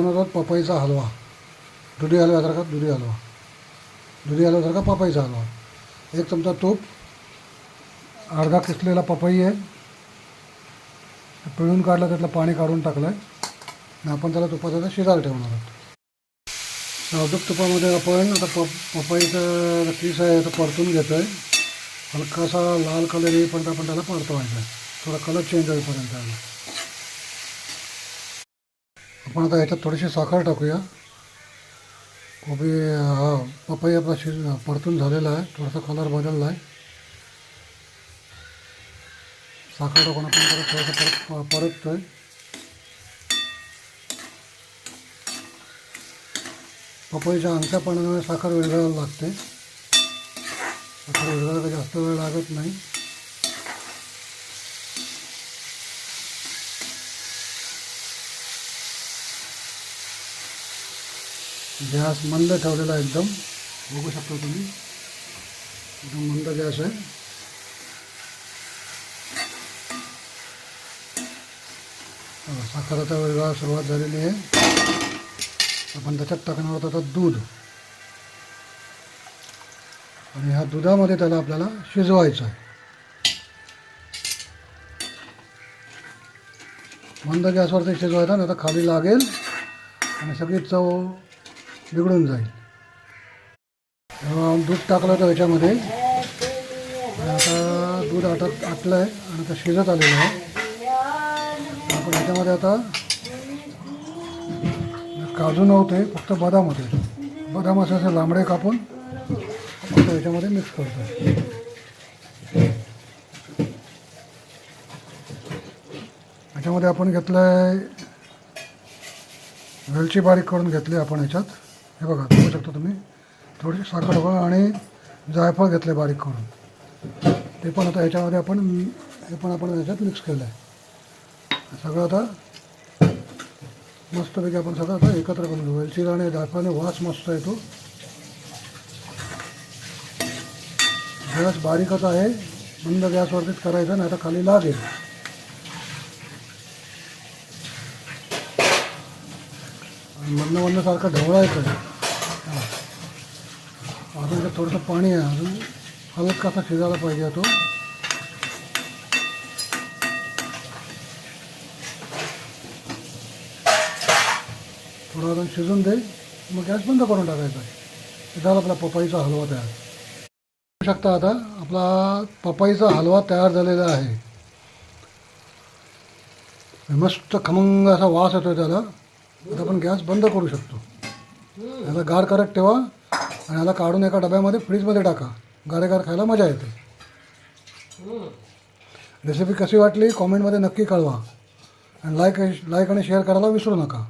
बनवतात पपईचा हलवा. दुधी हलव्यासारखा दुधी हलवा. दुधी हलव्यासारखा पपईचा हलवा. एक चमचा तूप. अर्धा किसलेला पपई आहे. पिळून काढलं त्यातलं पाणी काढून टाकलं आहे आणि आपण त्याला तुपाचा आता शिजायला ठेवणार आहोत. सावधक तुपामध्ये आपण आता प पपईचं पीस आहे तर परतून घेतो आहे हलकासा लाल कलर येईपर्यंत आपण त्याला परतवायचा आहे. थोडा कलर चेंज होईपर्यंत आला आपण आता ह्याच्यात थोडीशी साखर टाकूया. कोबी हा पपई आपला शिज परतून झालेला आहे. थोडासा कलर बदलला आहे. साखर टाकून आपण परत थोडंसं परत परततोय. पपईच्या अंगठ्या पाण्यामुळे साखर विरघळायला लागते. साखर विरघळायला जास्त वेळ लागत नाही. गॅस मंद ठेवलेला आहे एकदम. बघू शकता तुम्ही. एकदम मंद गॅस आहे. साखराचा वेगळा सुरुवात झालेली आहे. आपण त्याच्यात टाकणार आहोत आता दूध. आणि ह्या दुधामध्ये त्याला आपल्याला शिजवायचं आहे. मंद गॅसवरती शिजवायचं नाही तर खाली लागेल. आणि सगळी चव बिघडून जाईल. दूध टाकलं होतं ह्याच्यामध्ये आता दूध आटत आटलं आहे आणि आता शिजत आलेलं आहे. आपण ह्याच्यामध्ये आता काजू नव्हते फक्त बदाम होते. बदाम असे असे लांबडे कापून आता ह्याच्यामध्ये मिक्स करतो ह्याच्यामध्ये आपण घेतलं आहे वेलची बारीक करून घेतली आपण ह्याच्यात हे बघा बघू शकता तुम्ही. थोडी साखर बघा आणि जायफळ घेतले बारीक करून. ते पण आता ह्याच्यामध्ये आपण हे पण आपण ह्याच्यात मिक्स केलं आहे सगळं आता मस्तपैकी आपण सगळं आता एकत्र करून घेऊ. वेलचीला आणि जायफळाने वास मस्त येतो गॅस बारीकच आहे. बंद गॅसवरतीच करायचं नाही आता खाली लागेल. आणि मधनं मधनं सारखं ढवळायचं. आहे अजून त्यात थोडंसं पाणी आहे अजून. हलकासा शिजायला पाहिजे तो. थोडा अजून शिजून दे मग गॅस बंद करून टाकायचा. आहे झाला आपला पपईचा हलवा तयार. बघू शकता आता आपला पपईचा हलवा तयार झालेला आहे. मस्त खमंग असा वास येतोय त्याला. आता आपण गॅस बंद करू शकतो. याला गार करत ठेवा. आणि याला काढून एका डब्यामध्ये फ्रीजमध्ये टाका. गारेगार खायला मजा येते. रेसिपी कशी वाटली? कॉमेंटमध्ये नक्की कळवा. आणि लाईक लाईक आणि शेअर करायला विसरू नका.